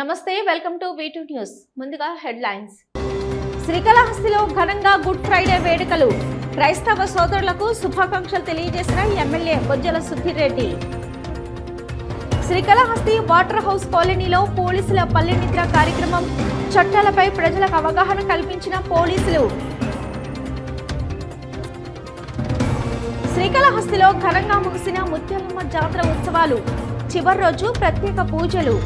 నమస్తే welcome to V two news ముందుగా headlines. శ్రీకాళహస్తిలో ఘనంగా గుడ్ ఫ్రైడే వేడుకలు. క్రైస్తవ సోదరులకు శుభాకాంక్షలు తెలియజేసిన MLA Bojjala Sudheer Reddy Srikalahasti water house కాలనీలో పోలీసుల పల్లె నిద్ర కార్యక్రమం. చట్టాలపై ప్రజలకు అవగాహన కల్పించిన పోలీసులు. శ్రీకాళహస్తిలో ఘనంగా ముగిసిన ముత్యాలమ్మ జాతర ఉత్సవాలు. చివరి రోజు ప్రత్యేక పూజలు.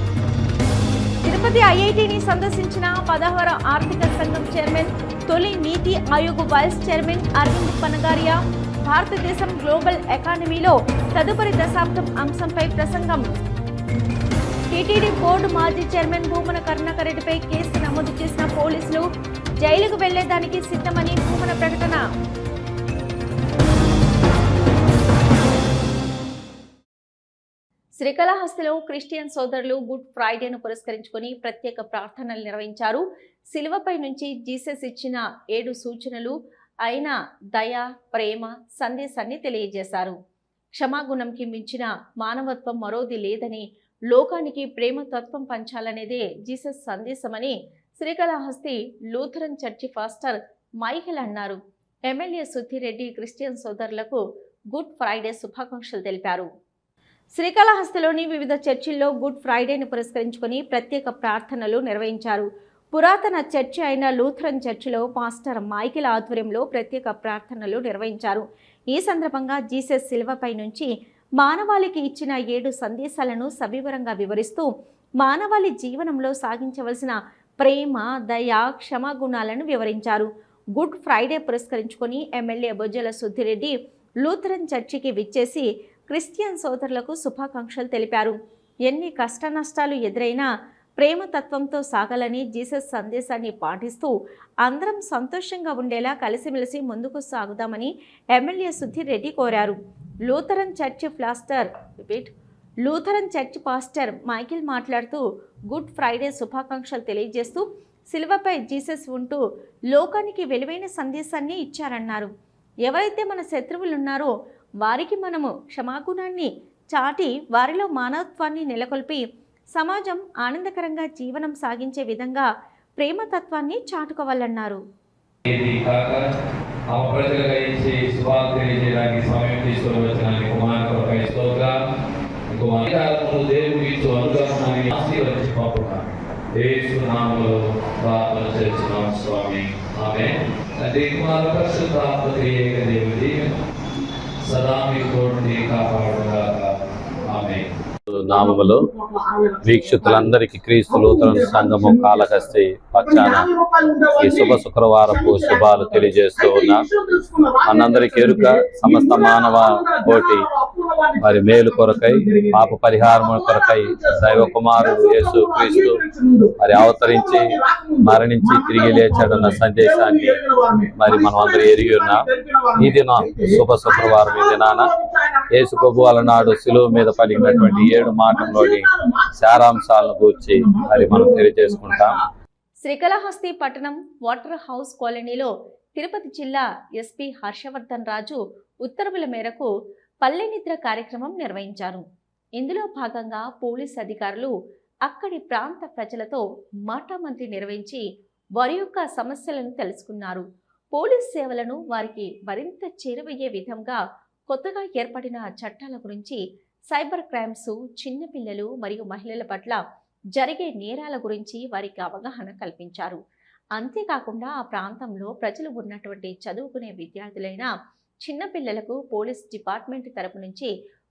తిరుపతి ఐఐటిని సందర్శించిన పదహార ఆర్థిక సంఘం చైర్మన్ తొలి నీతి ఆయోగ్ వైస్ చైర్మన్ అరవింద్ పనగారియా భారతదేశం గ్లోబల్ ఎకానమీలో తదుపరి దశాబ్దం అంశంపై ప్రసంగం. టీటీడీ బోర్డు మాజీ చైర్మన్ భూమన కరుణాకర్ రెడ్డిపై కేసు నమోదు చేసిన పోలీసులు జైలుకు వెళ్ళేదానికి సిద్ధమని భూమన ప్రకటన. శ్రీకాళహస్తిలో క్రిస్టియన్ సోదరులు గుడ్ ఫ్రైడేను పురస్కరించుకొని ప్రత్యేక ప్రార్థనలు నిర్వహించారు. శిలువపై నుంచి జీసస్ ఇచ్చిన ఏడు సూచనలు అయిన దయ ప్రేమ సందేశాన్ని తెలియజేశారు. క్షమాగుణంకి మించిన మానవత్వం మరోది లేదని లోకానికి ప్రేమ తత్వం పంచాలనేదే Jesus సందేశమని Srikalahasti Lutheran church pastor Michael అన్నారు. ఎమ్మెల్యే సుద్దిరెడ్డి క్రిస్టియన్ సోదరులకు గుడ్ ఫ్రైడే శుభాకాంక్షలు తెలిపారు. శ్రీకాళహస్తిలోని వివిధ చర్చిల్లో గుడ్ ఫ్రైడేని పురస్కరించుకొని ప్రత్యేక ప్రార్థనలు నిర్వహించారు. పురాతన చర్చి అయిన లూథరన్ చర్చిలో పాస్టర్ మైకిల్ ఆధ్వర్యంలో ప్రత్యేక ప్రార్థనలు నిర్వహించారు. ఈ సందర్భంగా జీసస్ శిల్వపై నుంచి మానవాళికి ఇచ్చిన ఏడు సందేశాలను సవివరంగా వివరిస్తూ మానవాళి జీవనంలో సాగించవలసిన ప్రేమ దయ క్షమాగుణాలను వివరించారు. గుడ్ ఫ్రైడే పురస్కరించుకొని ఎమ్మెల్యే బొజ్జల సుద్దిరెడ్డి లూథరన్ చర్చికి విచ్చేసి క్రిస్టియన్ సోదరులకు శుభాకాంక్షలు తెలిపారు. ఎన్ని కష్ట నష్టాలు ఎదురైనా ప్రేమతత్వంతో సాగాలని జీసస్ సందేశాన్ని పాటిస్తూ అందరం సంతోషంగా ఉండేలా కలిసిమెలిసి ముందుకు సాగుదామని ఎమ్మెల్యే సుధీర్ రెడ్డి కోరారు. Lutheran church pastor repeat Lutheran church pastor Michael మాట్లాడుతూ గుడ్ ఫ్రైడే శుభాకాంక్షలు తెలియజేస్తూ శిల్వపై జీసస్ ఉంటూ లోకానికి వెలువైన సందేశాన్ని ఇచ్చారన్నారు. ఎవరైతే మన శత్రువులు ఉన్నారో వారికి మనము క్షమాగుణాన్ని చాటి వారిలో మానవత్వాన్ని నెలకొల్పి సమాజం ఆనందకరంగా జీవనం సాగించే విధంగా ప్రేమతత్వాన్ని చాటుకోవాలన్నారు. స్వామి. ఆమె అదే కుమారు పరిశుద్ధాత్మ త్రియేక దేవుడి సదా మీ తోడుని కాపాడుగాక ఆమె నామములో వీక్షితులందరికీ క్రీస్తు నూతన సంఘము కాలహస్తి పచ్చాన ఈ శుభ శుక్రవారపు శుభాలు తెలియజేస్తూ ఉన్నా. మనందరికీ ఎరుక సమస్త మానవ కోటి మరి మేలు కొరకై పాప పరిహారం కొరకై దైవ కుమారుడు యేసు క్రీస్తు మరి అవతరించి మరణించి తిరిగి లేచాడన్న సందేశాన్ని మరి మనం అందరూ ఎరిగి ఉన్నాం. ఈ దినం శుభ శుక్రవారం ఈ దినాన యేసు అలనాడు నాడు మీద పలికినటువంటి ఏడు మాటల్లోని సారాంశాలను గూర్చి మరి మనం తెలియజేసుకుంటాం. శ్రీకాళహస్తి పట్టణం వాటర్ హౌస్ కాలనీలో తిరుపతి జిల్లా ఎస్పీ హర్షవర్ధన్ రాజు ఉత్తర్వుల మేరకు పల్లె నిద్ర కార్యక్రమం నిర్వహించారు. ఇందులో భాగంగా పోలీస్ అధికారులు అక్కడి ప్రాంత ప్రజలతో మాటామంతి నిర్వహించి వారి యొక్క సమస్యలను తెలుసుకున్నారు. పోలీస్ సేవలను వారికి మరింత చేరువయ్యే విధంగా కొత్తగా ఏర్పడిన చట్టాల గురించి సైబర్ క్రైమ్స్ చిన్నపిల్లలు మరియు మహిళల పట్ల జరిగే నేరాల గురించి వారికి అవగాహన కల్పించారు. అంతేకాకుండా ఆ ప్రాంతంలో ప్రజలు ఉన్నటువంటి చదువుకునే విద్యార్థులైన చిన్నపిల్లలకు పోలీస్ డిపార్ట్మెంట్ తరపు నుంచి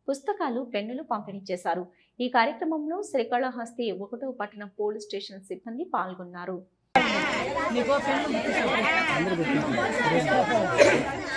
పుస్తకాలు పెన్నులు పంపిణీ చేశారు. ఈ కార్యక్రమంలో శ్రీకాళహస్తి ఒకటో పట్టణం పోలీస్ స్టేషన్ సిబ్బంది పాల్గొన్నారు.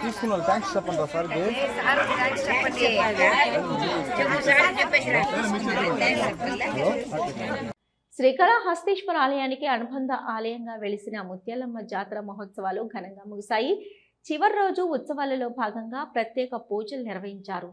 తీసుకున్నారు థ్యాంక్స్ చెప్పండి సార్ సార్కి శ్రీకాళహస్తీశ్వర ఆలయానికి అనుబంధ ఆలయంగా వెలిసిన ముత్యాలమ్మ జాతర మహోత్సవాలు ఘనంగా ముగిశాయి. చివరి రోజు ఉత్సవాలలో భాగంగా ప్రత్యేక పూజలు నిర్వహించారు.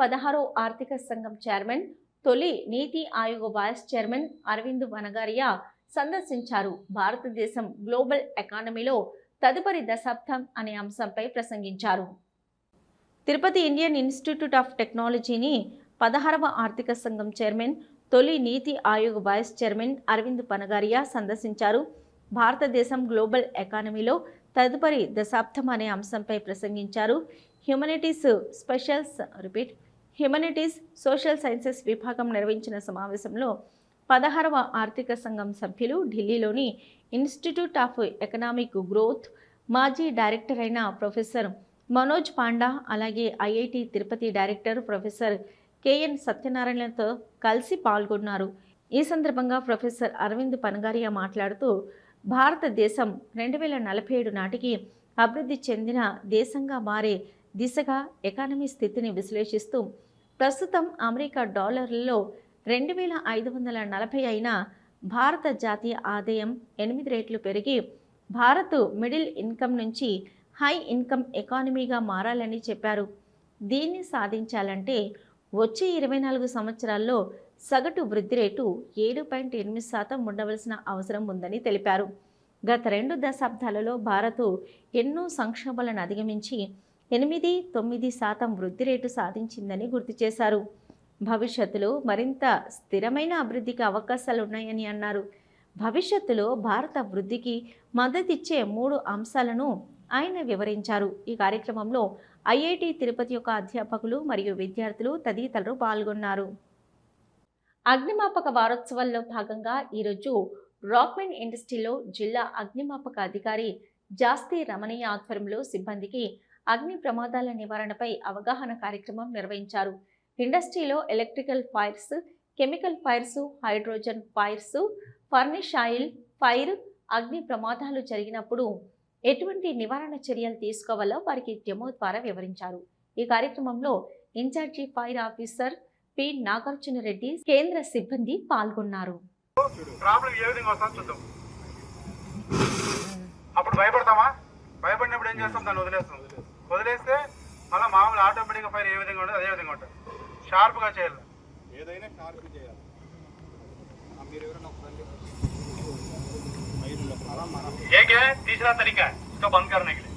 పదహారో ఆర్థిక సంఘం చైర్మన్ తొలి నీతి ఆయోగ్ వైస్ చైర్మన్ అరవింద్ వనగారియా సందర్శించారు. భారతదేశం గ్లోబల్ ఎకానమీలో తదుపరి దశాబ్దం అనే అంశంపై ప్రసంగించారు. తిరుపతి ఇండియన్ ఇన్స్టిట్యూట్ ఆఫ్ టెక్నాలజీని పదహారవ ఆర్థిక సంఘం చైర్మన్ తొలి నీతి ఆయోగ్ వైస్ చైర్మన్ అరవింద్ పనగారియా సందర్శించారు. భారతదేశం గ్లోబల్ ఎకానమీలో తదుపరి దశాబ్దం అనే అంశంపై ప్రసంగించారు. Humanities specials repeat humanities social sciences విభాగం నిర్వహించిన సమావేశంలో పదహారవ ఆర్థిక సంఘం సభ్యులు ఢిల్లీలోని ఇన్స్టిట్యూట్ ఆఫ్ ఎకనామిక్ గ్రోత్ మాజీ డైరెక్టర్ అయిన ప్రొఫెసర్ మనోజ్ పాండా అలాగే IIT Tirupati director professor K N సత్యనారాయణతో కలిసి పాల్గొన్నారు. ఈ సందర్భంగా ప్రొఫెసర్ అరవింద్ పనగారియా మాట్లాడుతూ భారతదేశం రెండు వేల నలభై ఏడు నాటికి అభివృద్ధి చెందిన దేశంగా మారే దిశగా ఎకానమీ స్థితిని విశ్లేషిస్తూ ప్రస్తుతం అమెరికా డాలర్లలో రెండు వేల ఐదు వందల నలభై అయిన భారత జాతీయ ఆదాయం ఎనిమిది రేట్లు పెరిగి భారత్ మిడిల్ ఇన్కమ్ నుంచి హై ఇన్కమ్ ఎకానమీగా మారాలని చెప్పారు. దీన్ని సాధించాలంటే వచ్చే ఇరవై నాలుగు సంవత్సరాల్లో సగటు వృద్ధి రేటు ఏడు పాయింట్ ఎనిమిది శాతం ఉండవలసిన అవసరం ఉందని తెలిపారు. గత రెండు దశాబ్దాలలో భారత్ ఎన్నో సంక్షోభాలను అధిగమించి ఎనిమిది తొమ్మిది శాతం వృద్ధి రేటు సాధించిందని గుర్తు చేశారు. భవిష్యత్తులో మరింత స్థిరమైన అభివృద్ధికి అవకాశాలు ఉన్నాయని అన్నారు. భవిష్యత్తులో భారత వృద్ధికి మద్దతిచ్చే మూడు అంశాలను ఆయన వివరించారు. ఈ కార్యక్రమంలో ఐఐటి తిరుపతి యొక్క అధ్యాపకులు మరియు విద్యార్థులు తదితరులు పాల్గొన్నారు. అగ్నిమాపక వారోత్సవాల్లో భాగంగా ఈరోజు రాక్మెన్ ఇండస్ట్రీలో జిల్లా అగ్నిమాపక అధికారి జాస్తి రమణీయ ఆధ్వర్యంలో సిబ్బందికి అగ్ని ప్రమాదాల నివారణపై అవగాహన కార్యక్రమం నిర్వహించారు. ఇండస్ట్రీలో electrical fires chemical fires hydrogen fires furnace oil fire అగ్ని ప్రమాదాలు జరిగినప్పుడు ఎటువంటి నివారణ చర్యలు తీసుకోవాలో వారికి డెమో ద్వారా వివరించారు. ఈ కార్యక్రమంలో incharge fire officer P. Nagarjuna Reddy కేంద్ర సిబ్బంది పాల్గొన్నారు. అప్పుడు భయపడతామా? భయపడినప్పుడు ఏం చేస్తాం? దాన్ని వదిలేస్తాం. వదిలేస్తే మళ్ళీ మామూలు ఆటోమేటిక్గా ఫైర్ ఏ విధంగా ఉంటుంది అదే విధంగా ఉంటుంది షార్ప్గా చేయాలి ఏదైనా షార్ప్ చేయాలి ये क्या है तीसरा तरीका है इसको बंद करने के लिए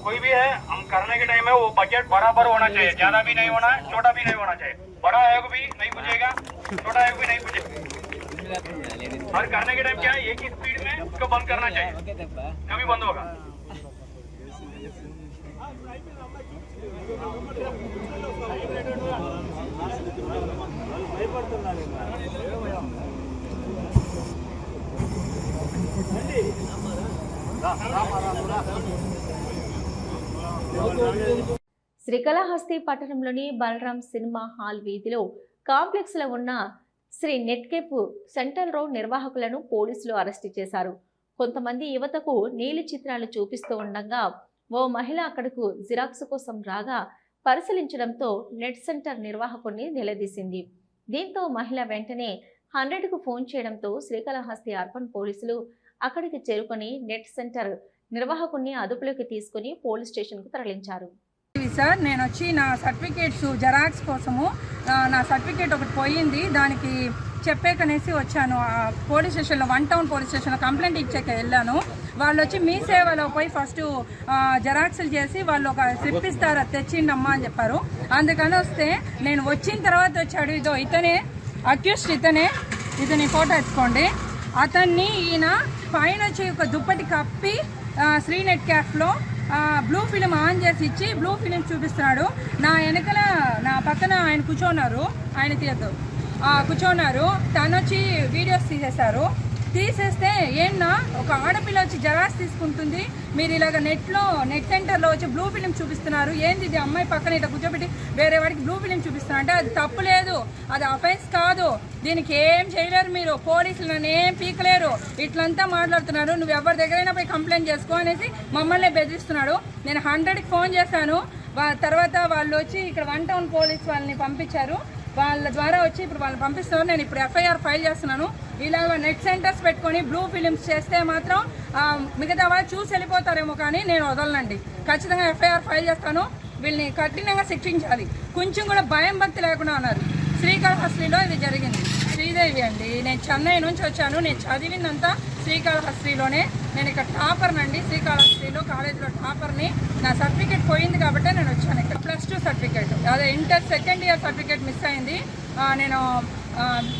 कोई भी है हम करने के टाइम में वो बकेट बराबर होना चाहिए ज्यादा भी नहीं होना छोटा भी नहीं होना चाहिए बड़ा आयोग भी नहीं बुझेगा छोटा आयोग भी नहीं बुझेगा और करने के टाइम क्या है एक ही स्पीड में इसको बंद करना चाहिए कभी बंद होगा శ్రీకాళహస్తి పట్టణంలోని బలరాం సినిమా హాల్ వీధిలో కాంప్లెక్స్లో ఉన్న శ్రీ నెట్కెప్ సెంట్రల్ రోడ్ నిర్వాహకులను పోలీసులు అరెస్టు చేశారు. కొంతమంది యువతకు నీలి చిత్రాలు చూపిస్తూ ఉండగా ఓ మహిళ అక్కడకు జిరాక్స్ కోసం రాగా పరిశీలించడంతో నెట్ సెంటర్ నిర్వాహకుడిని నిలదీసింది. దీంతో మహిళ వెంటనే హండ్రెడ్కు ఫోన్ చేయడంతో శ్రీకాళహస్తి అర్బన్ పోలీసులు అక్కడికి చేరుకొని నెట్ సెంటర్ నిర్వాహకుడిని అదుపులోకి తీసుకుని పోలీస్ స్టేషన్కు తరలించారు. సార్ నేను వచ్చి నా సర్టిఫికేట్స్ జెరాక్స్ కోసము నా సర్టిఫికేట్ ఒకటి పోయింది. దానికి చెప్పేకనేసి వచ్చాను. ఆ పోలీస్ స్టేషన్లో వన్ టౌన్ పోలీస్ స్టేషన్లో కంప్లైంట్ ఇచ్చాక వెళ్ళాను. వాళ్ళు వచ్చి మీ సేవలో పోయి ఫస్ట్ జెరాక్స్లు చేసి వాళ్ళు ఒక స్లిప్ ఇస్తారు అది తెచ్చిండమ్మా అని చెప్పారు. అందుకని వస్తే నేను వచ్చిన తర్వాత వచ్చాడు ఇదో ఇతనే అక్యూస్ట్ ఇతనే ఇతని ఫోటో ఎత్తుకోండి. అతన్ని ఈయన పైన వచ్చి ఒక దుప్పటి కప్పి శ్రీనెట్ క్యాఫ్లో బ్లూ ఫిలిం ఆన్ చేసి ఇచ్చి బ్లూ ఫిలిం చూపిస్తున్నాడు. నా వెనకల నా పక్కన ఆయన కూర్చోన్నారు ఆయన తీయద్దు. కూర్చోన్నారు. తను వచ్చి వీడియోస్ తీసేశారు. తీసేస్తే ఏంనా? ఒక ఆడపిల్ల వచ్చి జరాస్ తీసుకుంటుంది. మీరు ఇలాగ నెట్లో నెట్ సెంటర్లో వచ్చి బ్లూ ఫిలిం చూపిస్తున్నారు. ఏంది ఇది? అమ్మాయి పక్కన ఇట్లా కూర్చోబెట్టి వేరే వాడికి బ్లూ ఫిలిం చూపిస్తున్నారు. అంటే అది తప్పు లేదు. అది అఫెన్స్ కాదు. దీనికి ఏం చేయలేరు మీరు. పోలీసులు నన్ను ఏం పీకలేరు. ఇట్లంతా మాట్లాడుతున్నారు. నువ్వు ఎవరి దగ్గరైనా పోయి కంప్లైంట్ చేసుకో అనేసి మమ్మల్ని బెదిరిస్తున్నాడు. నేను హండ్రెడ్కి ఫోన్ చేశాను. తర్వాత వాళ్ళు వచ్చి ఇక్కడ వన్ టౌన్ పోలీస్ వాళ్ళని పంపించారు. వాళ్ళ ద్వారా వచ్చి ఇప్పుడు వాళ్ళు పంపిస్తున్నారు నేను ఇప్పుడు ఎఫ్ఐఆర్ ఫైల్ చేస్తున్నాను. ఇలాగ నెట్ సెంటర్స్ పెట్టుకొని బ్లూ ఫిలిమ్స్ చేస్తే మాత్రం మిగతా వాళ్ళు చూసి వెళ్ళిపోతారేమో కానీ నేను వదలనండి. ఖచ్చితంగా ఎఫ్ఐఆర్ ఫైల్ చేస్తాను. వీళ్ళని కఠినంగా శిక్షించాలి. కొంచెం కూడా భయం భక్తి లేకుండా ఉన్నారు. శ్రీకాళహస్తిలో ఇది జరిగింది. శ్రీదేవి అండి. నేను చెన్నై నుంచి వచ్చాను. నేను చదివిందంతా శ్రీకాళహస్తిలోనే నేను ఇక్కడ టాపర్ శ్రీకాళ శ్రీకాళహస్తిలో కాలేజీలో టాపర్ని నా సర్టిఫికేట్ పోయింది కాబట్టి నేను వచ్చాను ఇక్కడ ప్లస్ టూ సర్టిఫికేట్ అదే inter second year certificate miss అయింది. నేను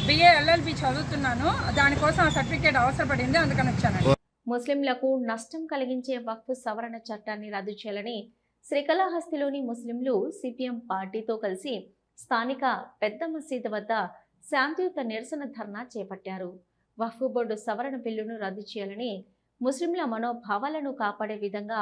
బిఏ ఎల్ఎల్బి చదువుతున్నాను. దానికోసం ఆ సర్టిఫికేట్ అవసరపడింది అందుకని వచ్చాను ముస్లింలకు నష్టం కలిగించే వక్ఫ్ సవరణ చట్టాన్ని రద్దు చేయాలని శ్రీకాళహస్తిలోని ముస్లింలు సిపిఎం పార్టీతో కలిసి స్థానిక పెద్ద మసీదు వద్ద శాంతియుత నిరసన ధర్నా చేపట్టారు. వక్ఫ్ బోర్డు సవరణ బిల్లును రద్దు చేయాలని ముస్లింల మనోభావాలను కాపాడే విధంగా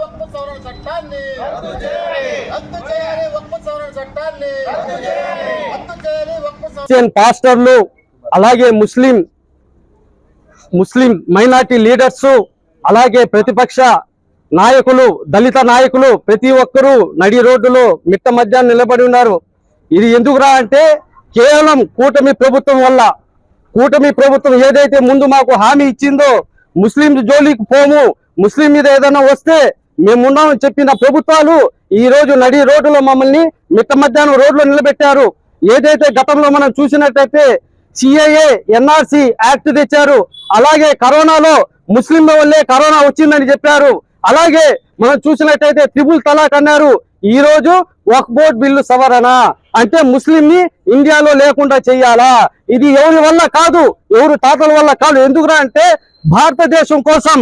సవరణ చట్టాన్ని. రద్దు చేయాలి. వక్ఫ్ సవరణ చట్టాన్ని. రద్దు చేయాలి. వక్ఫ్ సవరణ క్రిస్టియన్ పాస్టర్లు అలాగే ముస్లిం ముస్లిం మైనార్టీ లీడర్స్ అలాగే ప్రతిపక్ష నాయకులు దళిత నాయకులు ప్రతి ఒక్కరూ నడి రోడ్డులో మిట్ట మధ్యాహ్నం నిలబడి ఉన్నారు. ఇది ఎందుకురా అంటే కేవలం కూటమి ప్రభుత్వం వల్ల. కూటమి ప్రభుత్వం ఏదైతే ముందు మాకు హామీ ఇచ్చిందో ముస్లిం జోలికి పోము ముస్లిం మీద ఏదైనా వస్తే మేమున్నామని చెప్పిన ప్రభుత్వాలు ఈ రోజు నడి రోడ్డులో మమ్మల్ని మిట్ట మధ్యాహ్నం రోడ్లో నిలబెట్టారు. ఏదైతే గతంలో మనం చూసినట్టయితే సిఐఏ ఎన్ఆర్సి యాక్ట్ తెచ్చారు. అలాగే కరోనాలో ముస్లింల వల్లే కరోనా వచ్చిందని చెప్పారు. అలాగే మనం చూసినట్టయితే త్రిపుల్ తలాక్ అన్నారు. ఈ రోజు వక్ బోర్డ్ బిల్లు సవరణ. అంటే ముస్లిం ని ఇండియాలో లేకుండా చెయ్యాలా ఇది ఎవరి వల్ల కాదు ఎవరు తాతల వల్ల కాదు. ఎందుకురా అంటే భారతదేశం కోసం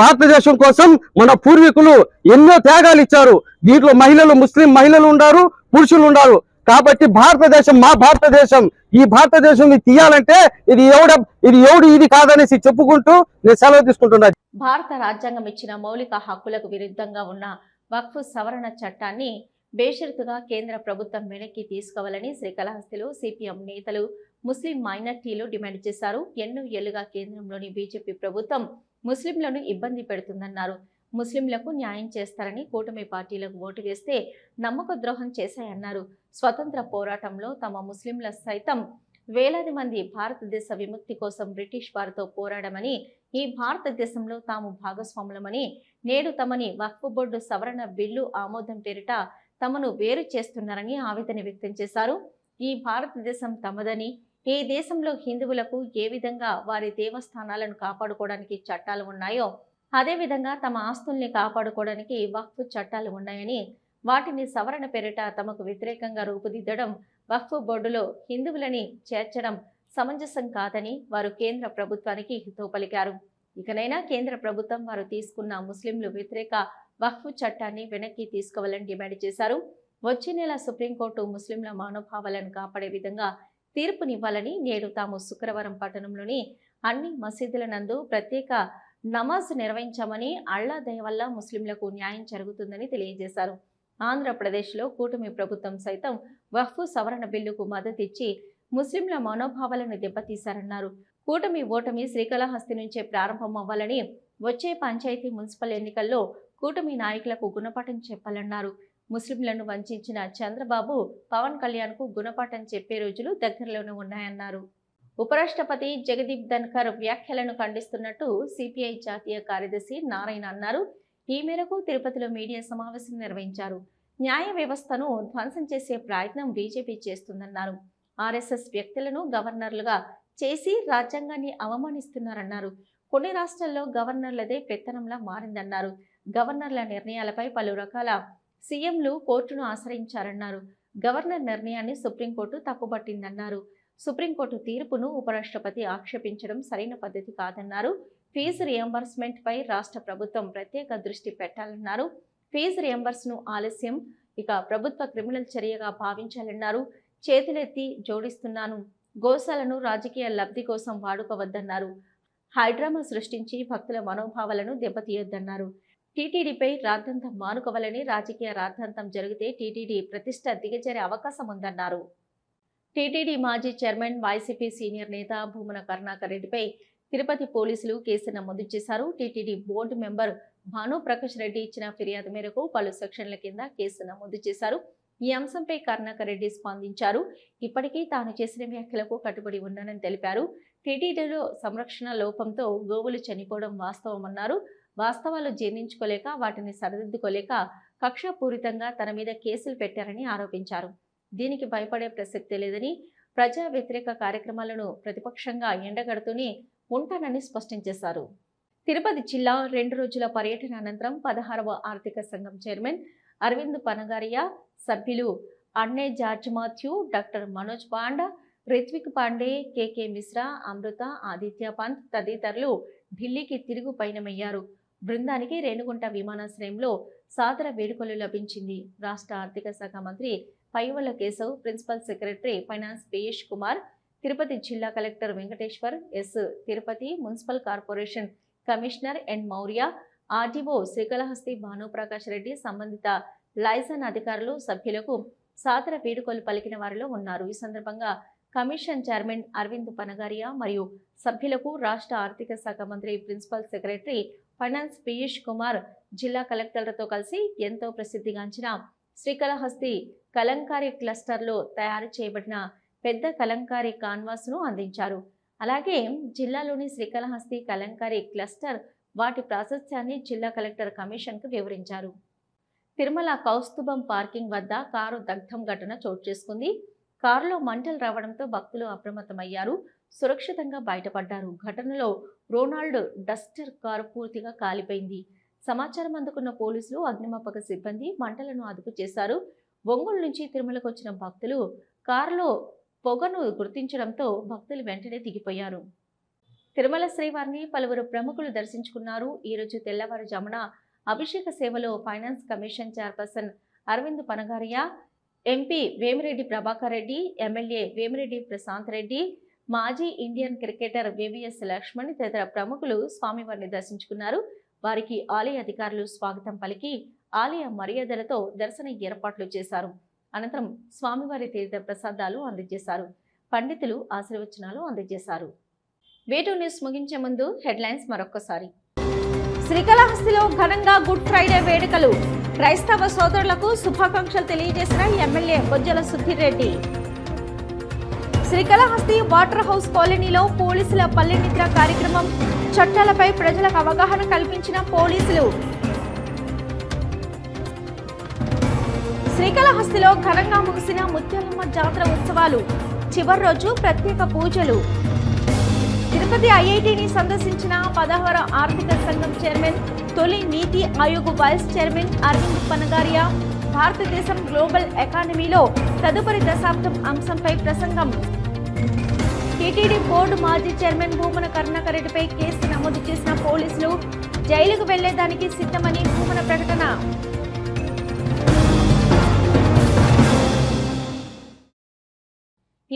భారతదేశం కోసం మన పూర్వీకులు ఎన్నో త్యాగాలు ఇచ్చారు. దీంట్లో మహిళలు ముస్లిం మహిళలు ఉండారు పురుషులు ఉండారు. కాబట్టి భారతదేశం మా భారతదేశం. ఈ భారతదేశం తీయాలంటే ఇది ఎవడ ఇది ఎవడు ఇది కాదనేసి చెప్పుకుంటూ నేను సెలవు తీసుకుంటున్నా. భారత రాజ్యాంగం ఇచ్చిన మౌలిక హక్కులకు విరుద్ధంగా ఉన్న వక్ఫ్ సవరణ చట్టాన్ని బేషరతుగా కేంద్ర ప్రభుత్వం వెనక్కి తీసుకోవాలని శ్రీకాళహస్తిలో సిపిఎం నేతలు ముస్లిం మైనార్టీలు డిమాండ్ చేశారు. ఎన్నో ఏళ్ళుగా కేంద్రంలోని బీజేపీ ప్రభుత్వం ముస్లింలను ఇబ్బంది పెడుతుందన్నారు. ముస్లింలకు న్యాయం చేస్తారని కూటమి పార్టీలకు ఓటు వేస్తే నమ్మక ద్రోహం చేశాయన్నారు. స్వతంత్ర పోరాటంలో తమ ముస్లింల సైతం వేలాది మంది భారతదేశ విముక్తి కోసం బ్రిటిష్ వారితో పోరాడమని ఈ భారతదేశంలో తాము భాగస్వాములమని నేడు తమని వక్ఫ్ బోర్డు సవరణ బిల్లు ఆమోదం పేరిట తమను వేరు చేస్తున్నారని ఆవేదన వ్యక్తం చేశారు. ఈ భారతదేశం తమదని ఈ దేశంలో హిందువులకు ఏ విధంగా వారి దేవస్థానాలను కాపాడుకోవడానికి చట్టాలు ఉన్నాయో అదేవిధంగా తమ ఆస్తుల్ని కాపాడుకోవడానికి వక్ఫ్ చట్టాలు ఉన్నాయని వాటిని సవరణ పేరిట తమకు వ్యతిరేకంగా రూపుదిద్దడం వక్ఫ్ బోర్డులో హిందువులని చేర్చడం సమంజసం కాదని వారు కేంద్ర ప్రభుత్వానికి హితవు పలికారు ఇకనైనా కేంద్ర ప్రభుత్వం వారు తీసుకున్న ముస్లింలు వ్యతిరేక వక్ఫ్ చట్టాన్ని వెనక్కి తీసుకోవాలని డిమాండ్ చేశారు. వచ్చే నెల సుప్రీంకోర్టు ముస్లింల మనోభావాలను కాపాడే విధంగా తీర్పునివ్వాలని నేడు తాము శుక్రవారం పట్టణంలోని అన్ని మసీదుల నందు ప్రత్యేక నమాజ్ నిర్వహించామని అల్లా దయ వల్ల ముస్లింలకు న్యాయం జరుగుతుందని తెలియజేశారు. ఆంధ్రప్రదేశ్లో కూటమి ప్రభుత్వం సైతం వఫ్ సవరణ బిల్లుకు మద్దతిచ్చి ముస్లింల మనోభావాలను దెబ్బతీశారన్నారు. కూటమి ఓటమి శ్రీకాళహస్తి నుంచే ప్రారంభం అవ్వాలని వచ్చే పంచాయతీ మున్సిపల్ ఎన్నికల్లో కూటమి నాయకులకు గుణపాఠం చెప్పాలన్నారు. ముస్లింలను వంచిన చంద్రబాబు పవన్ కళ్యాణ్కు గుణపాఠం చెప్పే రోజులు దగ్గరలోనే ఉన్నాయన్నారు. ఉపరాష్ట్రపతి జగదీప్ ధన్కర్ వ్యాఖ్యలను ఖండిస్తున్నట్టు సిపిఐ జాతీయ కార్యదర్శి నారాయణ అన్నారు. ఈ మేరకు తిరుపతిలో మీడియా సమావేశం నిర్వహించారు. న్యాయ వ్యవస్థను ధ్వంసం చేసే ప్రయత్నం బీజేపీ చేస్తుందన్నారు. ఆర్ఎస్ఎస్ వ్యక్తులను గవర్నర్లుగా చేసి రాజ్యాంగాన్ని అవమానిస్తున్నారన్నారు. కొన్ని రాష్ట్రాల్లో గవర్నర్లదే పెత్తనంలా మారిందన్నారు. గవర్నర్ల నిర్ణయాలపై పలు రకాల సీఎంలు కోర్టును ఆశ్రయించారన్నారు. గవర్నర్ నిర్ణయాన్ని సుప్రీంకోర్టు తప్పుపట్టిందన్నారు. సుప్రీంకోర్టు తీర్పును ఉపరాష్ట్రపతి ఆక్షేపించడం సరైన పద్ధతి కాదన్నారు. ఫీజు రియంబర్స్మెంట్ పై రాష్ట్ర ప్రభుత్వం ప్రత్యేక దృష్టి పెట్టాలన్నారు. ఫీజు రియంబర్స్ను ఆలస్యం ఇక ప్రభుత్వ క్రిమినల్ చర్యగా భావించాలన్నారు. చేతులెత్తి జోడిస్తున్నాను. గోశాలను రాజకీయ లబ్ధి కోసం వాడుకోవద్దన్నారు. హైడ్రామా సృష్టించి భక్తుల మనోభావాలను దెబ్బతీయొద్దన్నారు. టీటీడీపై రాద్ధాంతం మానుకోవాలని రాజకీయ రాద్ధాంతం జరిగితే టీటీడీ ప్రతిష్ట దిగజారే అవకాశం ఉందన్నారు టీటీడీ మాజీ చైర్మన్ వైసీపీ సీనియర్ నేత భూమన కరుణాకర్ రెడ్డిపై తిరుపతి పోలీసులు కేసు నమోదు చేశారు. TTD board member Bhanu Prakash Reddy ఇచ్చిన ఫిర్యాదు మేరకు పలు సెక్షన్ల కింద కేసు నమోదు చేశారు. ఈ అంశంపై కరుణాకర్ రెడ్డి స్పందించారు. ఇప్పటికీ తాను చేసిన వ్యాఖ్యలకు కట్టుబడి ఉన్నానని తెలిపారు. టీటీడీలో సంరక్షణ లోపంతో గోవులు చనిపోవడం వాస్తవమన్నారు. వాస్తవాలు జీర్ణించుకోలేక వాటిని సరిదిద్దుకోలేక కక్షపూరితంగా తన మీద కేసులు పెట్టారని ఆరోపించారు. దీనికి భయపడే ప్రసక్తి లేదని ప్రజా వ్యతిరేక కార్యక్రమాలను ప్రతిపక్షంగా ఎండగడుతూనే ఉంటానని స్పష్టం చేశారు. తిరుపతి జిల్లా రెండు రోజుల పర్యటన అనంతరం పదహారవ ఆర్థిక సంఘం చైర్మన్ అరవింద్ పనగారియా సభ్యులు Anne George Mathew doctor Manoj Panda Ritvik Pandey K K Mishra Amrita Aditya Pant తదితరులు ఢిల్లీకి తిరుగు పయనమయ్యారు. బృందానికి రేణుగుంట విమానాశ్రయంలో సాదర వేడుకలు లభించింది. రాష్ట్ర ఆర్థిక శాఖ మంత్రి Payyavula Keshav principal secretary finance Piyush Kumar Tirupati జిల్లా collector Venkateshwar S Tirupati municipal corporation commissioner N Maurya RDO Srikalahasti Bhanuprakash Reddy సంబంధిత లైసన్ అధికారులు సభ్యులకు సాదర వేడుకలు పలికిన వారిలో ఉన్నారు. ఈ సందర్భంగా కమిషన్ చైర్మన్ అరవింద్ పనగారియా మరియు సభ్యులకు రాష్ట్ర ఆర్థిక శాఖ మంత్రి principal secretary finance Piyush Kumar జిల్లా కలెక్టర్లతో కలిసి ఎంతో ప్రసిద్ధిగాంచిన శ్రీకాళహస్తి కలంకారీ క్లస్టర్లో తయారు చేయబడిన పెద్ద కలంకారీ కాన్వాస్ను అందించారు. అలాగే జిల్లాలోని శ్రీకాళహస్తి కలంకారీ క్లస్టర్ వాటి ప్రాశస్త్యాన్ని జిల్లా కలెక్టర్ కమిషన్కు వివరించారు. తిరుమల కౌస్తుభం పార్కింగ్ వద్ద కారు దగ్ధం ఘటన చోటు చేసుకుంది. కారులో మంటలు రావడంతో భక్తులు అప్రమత్తమయ్యారు. సురక్షితంగా బయటపడ్డారు. ఘటనలో రోనాల్డ్ డస్టర్ కారు పూర్తిగా కాలిపోయింది. సమాచారం అందుకున్న పోలీసులు అగ్నిమాపక సిబ్బంది మంటలను అదుపు చేశారు. ఒంగోలు నుంచి తిరుమలకు వచ్చిన భక్తులు కారులో పొగను గుర్తించడంతో భక్తులు వెంటనే దిగిపోయారు. తిరుమల శ్రీవారిని పలువురు ప్రముఖులు దర్శించుకున్నారు. ఈరోజు తెల్లవారుజామున అభిషేక సేవలో finance commission chairperson Arvind Panagariya MP Vemireddy Prabhakar Reddy MLA Vemireddy Prashanth Reddy మాజీ ఇండియన్ క్రికెటర్ వివిఎస్ లక్ష్మణ్ తదితర ప్రముఖులు స్వామివారిని దర్శించుకున్నారు. వారికి ఆలయ అధికారులు స్వాగతం పలికి ఆలయ మర్యాదలతో దర్శన ఏర్పాట్లు చేశారు. అనంతరం స్వామివారి తీర్థ ప్రసాదాలు అందజేశారు. పండితులు ఆశీర్వచనాలు అందజేశారు. వేటూ న్యూస్ ముగించే ముందు హెడ్లైన్స్ మరొక్కసారి. శ్రీకాళహస్తిలో ఘనంగా గుడ్ ఫ్రైడే వేడుకలు. క్రైస్తవ సోదరులకు శుభాకాంక్షలు తెలియజేసిన MLA Bojjala Sudheer Reddy. Srikalahasti water house కాలనీలో పోలీసుల పల్లె నిద్ర కార్యక్రమం. చట్టాలపై ప్రజలకు అవగాహన కల్పించిన పోలీసులు. శ్రీకాళహస్తిలో ఘనంగా ముగిసిన ముత్యాలమ్మ జాతర ఉత్సవాలు. చివరి రోజు ప్రత్యేక పూజలు. తిరుపతి ఐఐటిని సందర్శించిన పదహార ఆర్థిక సంఘం చైర్మన్ తొలి నీతి ఆయోగ్ వైస్ చైర్మన్ అరవింద్ పనగారియా భారతదేశం గ్లోబల్ ఎకానమీలో తదుపరి దశాబ్దం అంశంపై ప్రసంగం. టీటీడీ బోర్డు మాజీ చైర్మన్ భూమన కరుణాకర్ రెడ్డిపై కేసు నమోదు చేసిన పోలీసులు జైలుకు వెళ్ళేదానికి సిద్ధమని భూమన ప్రకటన.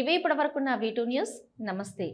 ఇవే ఇప్పటివరకున్న వీటూ న్యూస్. నమస్తే.